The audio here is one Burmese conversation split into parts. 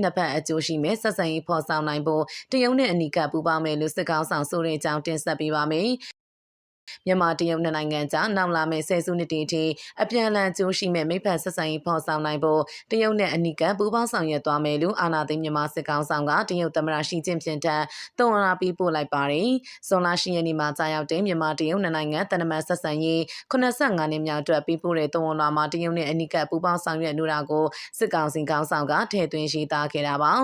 နှစ်ဖက်အကျိုးရှိမဲ့ဆက်ဆံရေးဖော်ဆောင်နိုင်ဖို့တရုတ်နဲ့အနီးကပ်ပူးပေါင်းမယ်လို့စစ်ကောင်ဆောင်ဆိုတဲ့အကြောင်းတင်ဆက်ပေးပါမယ်။ မြန်မာတရုတ်နှစ်နိုင်ငံကြားနောက်လာမယ့်ဆယ်စုနှစ်တည်းထိအပြန်အလှန်ကျိုးရှိမဲ့မိဖက်ဆက်ဆံရေးဖော်ဆောင်နိုင်ဖို့တရုတ်နဲ့အနီးကပ်ပူးပေါင်းဆောင်ရွက်သွားမယ်လို့အာဏာသိမ်းမြန်မာစစ်ကောင်ဆောင်ကတရုတ်သမ္မတရှီကျင့်ဖျင်ထံသွန်အားပေးပို့လိုက်ပါတယ်။ဇွန်လ10ရက်နေ့မှာကြာရောက်တဲ့မြန်မာတရုတ်နှစ်နိုင်ငံတန်တမန်ဆက်ဆံရေး85နှစ်မြောက်အတွက်ပေးပို့တဲ့သွန်အားမှာတရုတ်နဲ့အနီးကပ်ပူးပေါင်းဆောင်ရွက်နေတာကိုစစ်ကောင်စီကောင်ဆောင်ကထည့်သွင်းရေးသားခဲ့တာပါ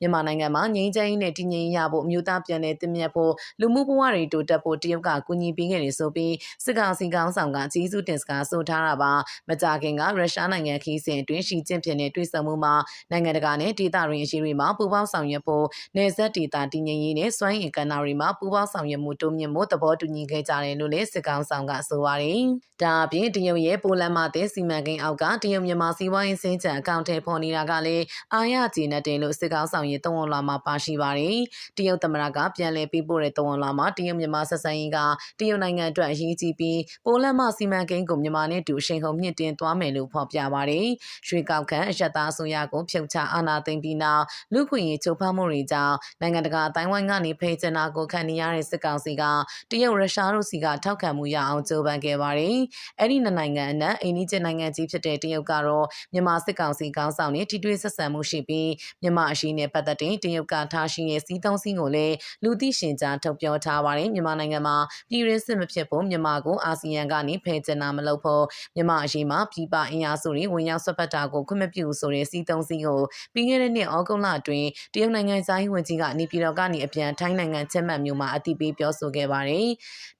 မြန်မာနိုင်ငံမှာငြိမ်းချမ်းရေးနဲ့တည်ငြိမ်ရဖို့အမျိုးသားပြန်လည်တည်မြတ်ဖို့လူမှုဘဝတွေတိုးတက်ဖို့တရုတ်ကကူညီပေးခဲ့တယ်ဆိုပြီးစစ်ကောင်စီကောင်းဆောင်ကကြီးစုတင်စကားဆိုထားတာပါမကြခင်ကရုရှားနိုင်ငံခီးစဉ်အတွင်းရှီကျင့်ဖြစ်တဲ့တွေ့ဆုံမှုမှာနိုင်ငံတကာနဲ့ဒေသတွင်အရေးတွေမှာပူးပေါင်းဆောင်ရွက်ဖို့နေဆက်ဒေတာတည်ငြိမ်ရေးနဲ့စွမ်းအင်ကဏ္ဍတွေမှာပူးပေါင်းဆောင်ရွက်မှုတိုးမြင့်မှုသဘောတူညီခဲ့ကြတယ်လို့လည်းစစ်ကောင်ဆောင်ကဆိုပါတယ်ဒါအပြင်တရုတ်ရဲ့ပိုလန်မှာတဲ့စီမံကိန်းအောက်ကတရုတ်မြန်မာစီးပွားရေးစင်ကြံအကောင့်ထဲပေါ်နေတာကလည်းအာရကျေနပ်တယ်လို့စစ်ကောင်ဆောင်ရဲ့တဝန်လာမှာပါရှိပါတယ်။တရုတ်သမ္မတကပြန်လည်ပေးပို့တဲ့တဝန်လာမှာတရုတ်မြန်မာဆက်ဆံရေးကတရုတ်နိုင်ငံအတွက်အရေးကြီးပြီးပိုလန်မှစီမံကိန်းကိုမြန်မာနဲ့တူအရှိန်ဟုန်မြင့်တင်သွားမယ်လို့ဖော်ပြပါတယ်။ရွှေကောက်ခံအရက်သားအစိုးရကိုဖြုတ်ချအာဏာသိမ်းပြီးနောက်လူခွင့်ရေးချုပ်ဖမ်းမှုတွေကြောင့်နိုင်ငံတကာအတိုင်းဝိုင်းကနေဖိချနာကိုခံနေရတဲ့စစ်ကောင်စီကတရုတ်ရုရှားတို့စီကထောက်ခံမှုရအောင်ကြိုးပမ်းခဲ့ပါတယ်။အဲ့ဒီနိုင်ငံအနက်အိန္ဒိယနိုင်ငံကြီးဖြစ်တဲ့တရုတ်ကတော့မြန်မာစစ်ကောင်စီကောင်းဆောင်နဲ့ထိတွေ့ဆက်ဆံမှုရှိပြီးမြန်မာအရှိနဲ့ပတ်သက်တဲ့တရုတ်ကထားရှိတဲ့စီးသုံးစီးကိုလည်းလူသိရှင်ကြားထုတ်ပြောထားပါတယ်မြန်မာနိုင်ငံမှာပြည်ရင်းစစ်မဖြစ်ဖို့မြန်မာကိုအာဆီယံကနေဖယ်ကျနာမလုပ်ဖို့မြန်မာအရှိမှာပြည်ပအင်အားစုတွေဝင်ရောက်ဆွတ်ဖက်တာကိုခွင့်မပြုဆိုတဲ့စီးသုံးစီးကိုပြီးခဲ့တဲ့နှစ်ဩဂုတ်လအတွင်းတရုတ်နိုင်ငံဆိုင်ဝန်ကြီးကနေပြည်တော်ကနေအပြန်ထိုင်းနိုင်ငံချက်မှတ်မျိုးမှာအတိပေးပြောဆိုခဲ့ပါတယ်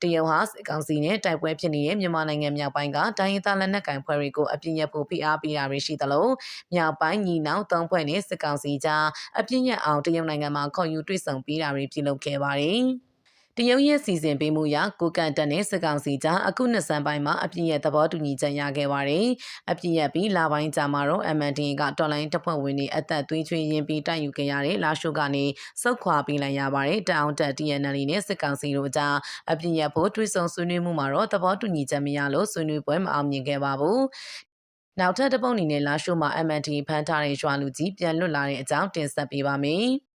တရုတ်ဟာစစ်ကောင်စီနဲ့တိုက်ပွဲဖြစ်နေတဲ့မြန်မာနိုင်ငံမြောက်ပိုင်းကတိုင်းရင်းသားလက်နက်ကိုင်ဖွဲ့တွေကိုအပြင်းရဖို့ဖိအားပေးတာတွေရှိသလိုမြောက်ပိုင်းညီနောင်သုံးဖွဲ့နဲ့စစ်ကောင်စီကြားအပြင်းရအောင်တရုတ်နိုင်ငံမှာခေါ်ယူတွေ့ဆုံပေးတာတွေပြုလုပ်ခဲ့ပါတယ်။တရုတ်ရဲ့စီစဉ်ပေးမှုအရကိုကန်တက်နဲ့စစ်ကောင်စီကြားအခုနှစ်ဆန်းပိုင်းမှာအပြည့်ရဲ့သဘောတူညီချက်ရခဲ့ပါတယ်။အပြည့်ရဲ့ပြီးလာပိုင်းကြာမှာတော့ MND ကတော်လိုင်းတပ်ဖွဲ့ဝင်တွေအသက်သွေးချွေးရင်းပြီးတိုက်ယူခဲ့ရတဲ့လာရှိုကနေစုခွာပေးလိုက်ရပါတယ်။တအောင်တက် TNL နဲ့စစ်ကောင်စီတို့ကြားအပြည့်ရဲ့ဖို့တွဲဆုံဆွေးနွေးမှုမှာတော့သဘောတူညီချက်မရလို့ဆွေးနွေးပွဲမအောင်မြင်ခဲ့ပါဘူး။ နောက်ထပ်တပုတ်အနေနဲ့လာရှိုမှာ MND ဖမ်းထားတဲ့ရွာလူကြီးပြန်လွတ်လာတဲ့အကြောင်းတင်ဆက်ပေးပါမယ်။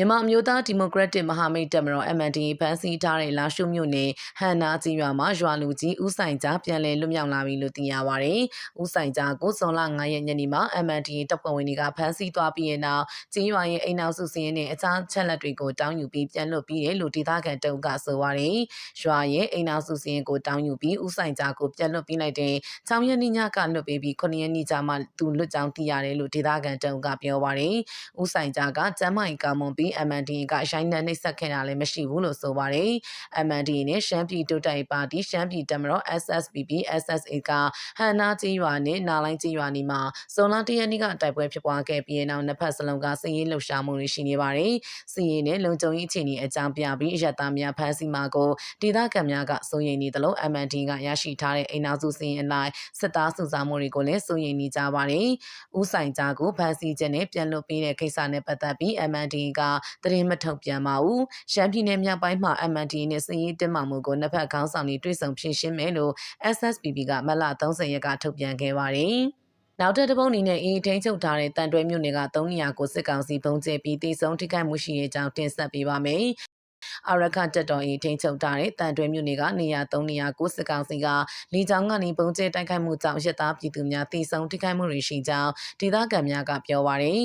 မြန်မာအမျိုးသားဒီမိုကရက်တစ်မဟာမိတ်တပ်မတော် MND ဖမ်းဆီးထားတဲ့လာရှုမြို့နယ်ဟန်နာကြီးရွာမှာရွာလူကြီးဦးဆိုင်ကြားပြန်လည်လွတ်မြောက်လာပြီလို့သိရပါဗျ။ဦးဆိုင်ကြားကိုဇွန်လ9ရက်ညနေမှာ MND တပ်ဖွဲ့ဝင်တွေကဖမ်းဆီးသွားပြီးတဲ့နောက်ကြီးရွာရဲ့အိမ်နောက်စုစင်းနဲ့အခြားချက်လက်တွေကိုတောင်းယူပြီးပြန်လွတ်ပြီးတယ်လို့ဒေသခံတုံးကဆိုပါရယ်။ရွာရဲ့အိမ်နောက်စုစင်းကိုတောင်းယူပြီးဦးဆိုင်ကြားကိုပြန်လွတ်ပြီးလိုက်တဲ့6ရက်နေ့ညကလွတ်ပေးပြီး9ရက်နေ့ကျမှသူလွတ်ကြောင်းသိရတယ်လို့ဒေသခံတုံးကပြောပါရယ်။ဦးဆိုင်ကြားကကျမ်းမိုင်ကောင်းမွန်ပြီး MND ကရိုင်းနှံနှိပ်စက်ခဲ့တာလည်းမရှိဘူးလို့ဆိုပါတယ်။ MND နဲ့ရှမ်းပြည်တိုးတက်ပါတီရှမ်းပြည်တမတော် SSPP SSA ကဟန်နာကြီးရွာနဲ့နာလိုင်းကြီးရွာနီမှာစုံလတရနေ့ကတိုက်ပွဲဖြစ်ပွားခဲ့ပြီးနောက်နှစ်ဖက်စလုံးကစစ်ရေးလှုပ်ရှားမှုတွေရှိနေပါတယ်။စစ်ရေးနဲ့လုံခြုံရေးအခြေအနေအကြောင်းပြပြီးရတများဖမ်းဆီးမှာကိုဒေသခံများကစိုးရိမ်နေသလို MND ကရရှိထားတဲ့အိမ်နောက်စုစင်းအလိုက်စစ်သားစုဆောင်မှုတွေကိုလည်းစိုးရိမ်နေကြပါတယ်။ဦးဆိုင်ကြားကိုဖမ်းဆီးခြင်းနဲ့ပြန်လွတ်ပေးတဲ့ကိစ္စနဲ့ပတ်သက်ပြီး MND ကသတင်းမထုတ်ပြန်ပါဘူး။ရှမ်းပြည်နယ်မြောက်ပိုင်းမှာ MND နဲ့စစ်ရေးတင်းမာမှုကိုနှစ်ဖက်ခေါင်းဆောင်တွေတွေ့ဆုံဖြေရှင်းမယ်လို့ SSPP ကမလ30ရက်ကထုတ်ပြန်ခဲ့ပါတယ်။နောက်ထပ်တစ်ပုတ်အနေနဲ့အေးထိန်ချုပ်ထားတဲ့တန်တွဲမြို့နယ်က3နေရာကိုစစ်ကောင်စီပုံကျဲပြီးတိစုံထိခိုက်မှုရှိတဲ့အကြောင်းတင်ဆက်ပေးပါမယ်။အာရခတက်တော်၏ထိန်ချုပ်ထားတဲ့တန်တွဲမြို့နယ်ကနေရာ3နေရာကိုစစ်ကောင်စီကလေကြောင်းကနေပုံကျဲတိုက်ခိုက်မှုကြောင့်ရတာပြည်သူများတိစုံထိခိုက်မှုတွေရှိကြောင်းဒေသခံများကပြောပါရယ်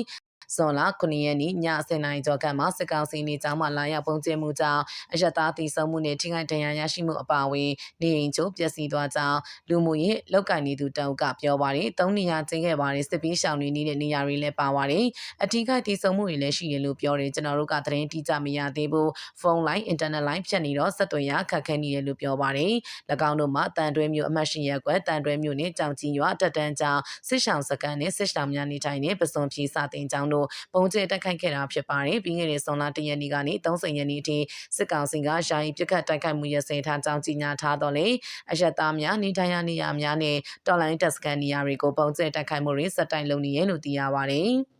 ဇွန်လ9ရက်နေ့ည10:00နာရီကျော်ခန့်မှာစစ်ကောင်စီနေကြောင်းမှလာရောက်ပုံကျဲမှုကြောင့်အရတားတည်ဆုံမှုနဲ့ထိခိုက်ဒဏ်ရာရရှိမှုအပါအဝင်နေအိမ်ချို့ပျက်စီးသွားကြောင်းလူမှုရေးလောက်ကင်နေသူတအုပ်ကပြောပါတယ်။သုံးနေရာကျင်းခဲ့ပါတယ်စစ်ပေးရှောင်တွေနေတဲ့နေရာတွေလည်းပါပါတယ်။အထူးကတည်ဆုံမှုတွေလည်းရှိတယ်လို့ပြောတယ်ကျွန်တော်တို့ကသတင်းတိကျမရသေးဘူး။ဖုန်းလိုင်းအင်တာနက်လိုင်းဖြတ်နေတော့ဆက်သွယ်ရခက်ခဲနေတယ်လို့ပြောပါတယ်။၎င်းတို့မှာတန်တွဲမျိုးအမှတ်ရှင်ရက်ကွယ်တန်တွဲမျိုးနဲ့ကြောင်ကြီးရွာတက်တန်းကြောင်စစ်ဆောင်စကန်နဲ့စစ်ဆောင်များနေထိုင်တဲ့ပစွန်ဖြီစာတင်ကျောင်းတို့ပုံကျဲတိုက်ခိုက်ခဲ့တာဖြစ်ပါတယ်ပြီးခဲ့တဲ့ဇွန်လ၁ရက်နေ့ကနေ30ရက်နေ့ထိစစ်ကောင်စီကယာယီပြစ်ခတ်တိုက်ခိုက်မှုရစင်ထားကြောင်းကြီးညာထားတော့လေအယက်သားများနေထိုင်ရာနေရာများနဲ့တော်လိုင်းတက်စကန်နေရာတွေကိုပုံကျဲတိုက်ခိုက်မှုတွေစက်တိုင်လုပ်နေရလို့သိရပါတယ်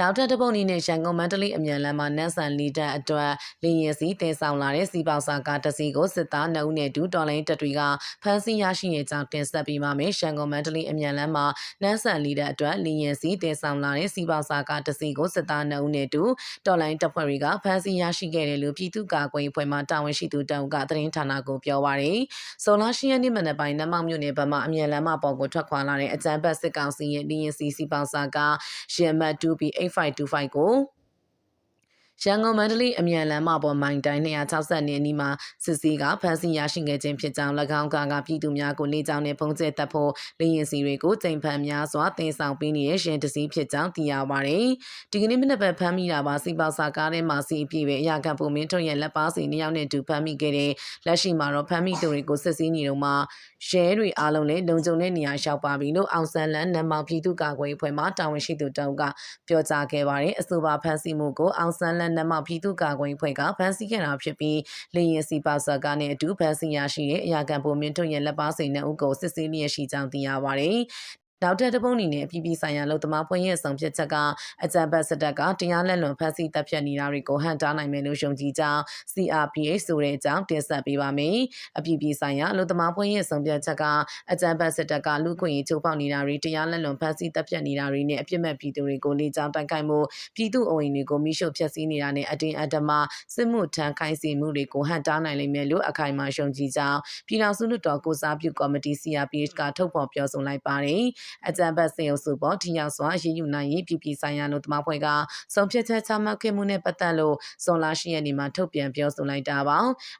နောက်ထပ်တစ်ပုတ်အနေနဲ့ရန်ကုန်မန္တလေးအမြန်လမ်းမှာနန်းဆန်လီတက်အတွက်လင်းရင်စီတင်ဆောင်လာတဲ့စီပေါစာကားတစ်စီးကိုစစ်သား2ဦးနဲ့ဒူတော်လိုင်းတပ်တွေကဖမ်းဆီးရရှိတဲ့ကြောင်းတင်ဆက်ပေးပါမယ်။ရန်ကုန်မန္တလေးအမြန်လမ်းမှာနန်းဆန်လီတက်အတွက်လင်းရင်စီတင်ဆောင်လာတဲ့စီပေါစာကားတစ်စီးကိုစစ်သား2ဦးနဲ့ဒူတော်လိုင်းတပ်ဖွဲ့တွေကဖမ်းဆီးရရှိခဲ့တယ်လို့ပြည်သူ့ကာကွယ်ရေးဖွဲ့မှတာဝန်ရှိသူတအုပ်ကသတင်းဌာနကိုပြောပါရယ်။စောလာရှိရနေ့မနက်ပိုင်းနမောက်မြို့နယ်ဘက်မှအမြန်လမ်းမပေါ်ကိုထွက်ခွာလာတဲ့အကြမ်းဖက်စစ်ကောင်စီရဲ့လင်းရင်စီစီပေါစာကားရန်မတ် 2B8525 ကို ရန်ကုန်မန္တလေးအမြန်လမ်းမပေါ်မိုင်တိုင်း260နေအနီးမှာစစ်စီးကဖမ်းဆီးရရှိခဲ့ခြင်းဖြစ်ကြောင်း၎င်းကကပြည်သူများကိုလေးကြောင်းနဲ့ပုံကျဲတပ်ဖို့လေရင်စီတွေကိုချိန်ဖန်များစွာတင်ဆောင်ပေးနေတဲ့ရှင်တစည်းဖြစ်ကြောင်းသိရပါတယ်။ဒီကနေ့မနက်ပိုင်းဖမ်းမိတာပါစီပေါစာကားထဲမှာစီအပြည့်ပဲအရာခံပုံမင်းထွန်းရဲ့လက်ပါစီနှစ်ယောက်နဲ့တူဖမ်းမိခဲ့တဲ့လက်ရှိမှာတော့ဖမ်းမိသူတွေကိုစစ်ဆေးနေတော့မှရဲတွေအားလုံးလည်းလုံခြုံတဲ့နေရာရှောက်ပါပြီလို့အောင်ဆန်းလန်းနမ်မောင်ပြည်သူ့ကာကွယ်ရေးဖွဲ့မှတာဝန်ရှိသူတောက်ကပြောကြားခဲ့ပါတယ်။အဆိုပါဖမ်းဆီးမှုကိုအောင်ဆန်းလန်းနမ်မောင်ပြည်သူ့ကာကွယ်ရေးဖွဲ့ကဖမ်းဆီးခဲ့တာဖြစ်ပြီးလေရင်စီပါဆာကနဲ့အတူဖမ်းဆီးရရှိတဲ့အရာခံပုံမင်းထွန်းရဲ့လက်ပါစိန်နဲ့ဥကိုစစ်ဆေးလျက်ရှိကြောင်းသိရပါတယ်။ နောက်ထပ်တစ်ပုံအနေနဲ့ပြည်ပဆိုင်ရာလုံသမားဖွဲ့ရဲ့ဆောင်ဖြတ်ချက်ကအကြံပတ်စတက်ကတရားလက်လွန်ဖမ်းဆီးတပ်ဖြတ်နေတာတွေကိုဟန်တားနိုင်မယ်လို့ယုံကြည်ကြောင်း CRPH ဆိုတဲ့အကြောင်းတင်ဆက်ပေးပါမယ်။အပြည်ပြည်ဆိုင်ရာလုံသမားဖွဲ့ရဲ့ဆောင်ဖြတ်ချက်ကအကြံပတ်စတက်ကလူခွင့်ရေးချိုးဖောက်နေတာတွေတရားလက်လွန်ဖမ်းဆီးတပ်ဖြတ်နေတာတွေနဲ့အပြစ်မဲ့ပြည်သူတွေကိုလေကြောင်းတိုက်ခိုက်မှုပြည်သူအုံရင်တွေကိုမိရှုဖျက်ဆီးနေတာနဲ့အတင်းအဓမ္မစစ်မှုထမ်းခိုင်းစီမှုတွေကိုဟန်တားနိုင်လိမ့်မယ်လို့အခိုင်အမာယုံကြည်ကြောင်းပြည်ထောင်စုလွှတ်တော်ကိုစားပြုကော်မတီ CRPH ကထုတ်ဖော်ပြောဆိုလိုက်ပါတယ်။အကြံဘတ်စေအုပ်စုပေါ်ထိရောက်စွာရည်ယူနိုင်ရေးပြည်ပြည်ဆိုင်ရာလို့တမဖွဲ့ကဆုံးဖြတ်ချက်ချမှတ်ခဲ့မှုနဲ့ပတ်သက်လို့ဇွန်လ10ရက်နေ့မှာထုတ်ပြန်ပြောဆိုလိုက်တာပါ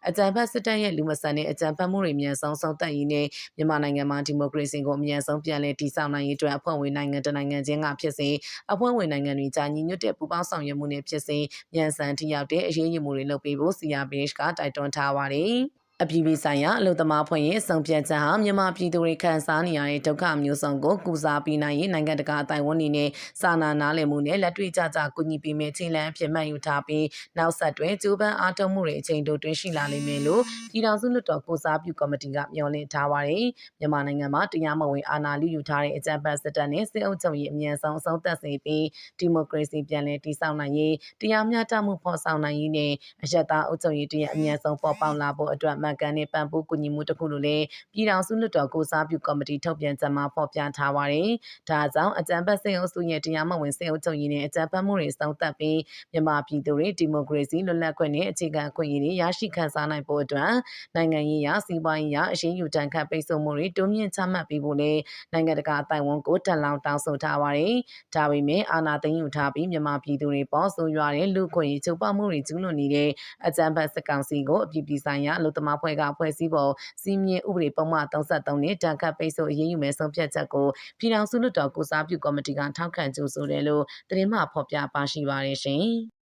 အကြံဘတ်စစ်တပ်ရဲ့လူမဆန်တဲ့အကြံဖတ်မှုတွေမြန်ဆုံးဆုံးသက်ရေးနဲ့မြန်မာနိုင်ငံမှာဒီမိုကရေစီကိုအမြန်ဆုံးပြန်လည်တည်ဆောက်နိုင်ရေးအတွက်အဖွဲ့ဝင်နိုင်ငံတနိုင်ငံချင်းကဖြစ်စေအဖွဲ့ဝင်နိုင်ငံတွေကြားညီညွတ်တဲ့ပူးပေါင်းဆောင်ရွက်မှုနဲ့ဖြစ်စေမြန်ဆန်ထိရောက်တဲ့အရေးယူမှုတွေလုပ်ပေးဖို့ CRPH ကတိုက်တွန်းထားပါတယ် အပြည်ပြည်ဆိုင်ရာအလုံသမားဖွဲ့ရဲ့စုံပြတ်ချက်ဟာမြန်မာပြည်သူတွေခံစားနေရတဲ့ဒုက္ခမျိုးစုံကိုကုစားပေးနိုင်ရေးနိုင်ငံတကာအတိုင်းဝန်နေနဲ့စာနာနားလည်မှုနဲ့လက်တွေ့ကြကြကူညီပေးမယ့်ချိန်လန်းအဖြစ်မှတ်ယူထားပြီးနောက်ဆက်တွဲကြိုးပမ်းအားထုတ်မှုတွေအချိန်တိုတွင်ရှိလာလိမ့်မယ်လို့ပြည်ထောင်စုလွှတ်တော်ကိုစားပြုကော်မတီကမျှော်လင့်ထားပါတယ်။မြန်မာနိုင်ငံမှာတရားမဝင်အာဏာလုယူထားတဲ့အကြမ်းဖက်စစ်တပ်နဲ့စစ်အုပ်ချုပ်ရေးအမြန်ဆုံးအဆုံးသတ်စေပြီးဒီမိုကရေစီပြန်လည်တည်ဆောက်နိုင်ရေးတရားမျှတမှုဖော်ဆောင်နိုင်ရေးနဲ့အယက်သားအုပ်ချုပ်ရေးတရအမြန်ဆုံးပေါ်ပေါက်လာဖို့အတွက်မှန်ကန်တဲ့ပံ့ပိုးကူညီမှုတစ်ခုလို့လည်းပြည်ထောင်စုလွှတ်တော်ကိုစားပြုကော်မတီထုတ်ပြန်ချက်မှာဖော်ပြထားပါတယ်။ဒါကြောင့်အကြံဖက်စိတ်အုပ်စုရဲ့တရားမဝင်စိတ်အုပ်ချုပ်ရေးနဲ့အကြံဖက်မှုတွေစောင့်သက်ပြီးမြန်မာပြည်သူတွေဒီမိုကရေစီလွတ်လပ်ခွင့်နဲ့အခြေခံအခွင့်အရေးတွေရရှိခံစားနိုင်ဖို့အတွက်နိုင်ငံရေးရာစီးပွားရေးရာအရေးယူတန်ခတ်ပိတ်ဆို့မှုတွေတိုးမြင့်ချမှတ်ပေးဖို့လည်းနိုင်ငံတကာအတိုင်းဝန်ကိုတက်လောင်တောင်းဆိုထားပါတယ်။ဒါပေမဲ့အာဏာသိမ်းယူထားပြီးမြန်မာပြည်သူတွေပေါ်ဆိုရွာတဲ့လူခွင့်ရေးချုပ်ပမှုတွေကျူးလွန်နေတဲ့အကြံဖက်စကောင်စီကိုအပြည်ပြည်ဆိုင်ရာအလို့သမားဖွဲ့ကဖွဲ့စည်းပုံစီမင်းဥပဒေပုံမှန်33နဲ့တန်ခတ်ပိတ်ဆို့အရေးယူမဲ့ဆုံးဖြတ်ချက်ကိုပြည်ထောင်စုလွှတ်တော်ကုစားပြုကော်မတီကထောက်ခံကြိုဆိုတယ်လို့သတင်းမှဖော်ပြပါရှိပါတယ်ရှင်။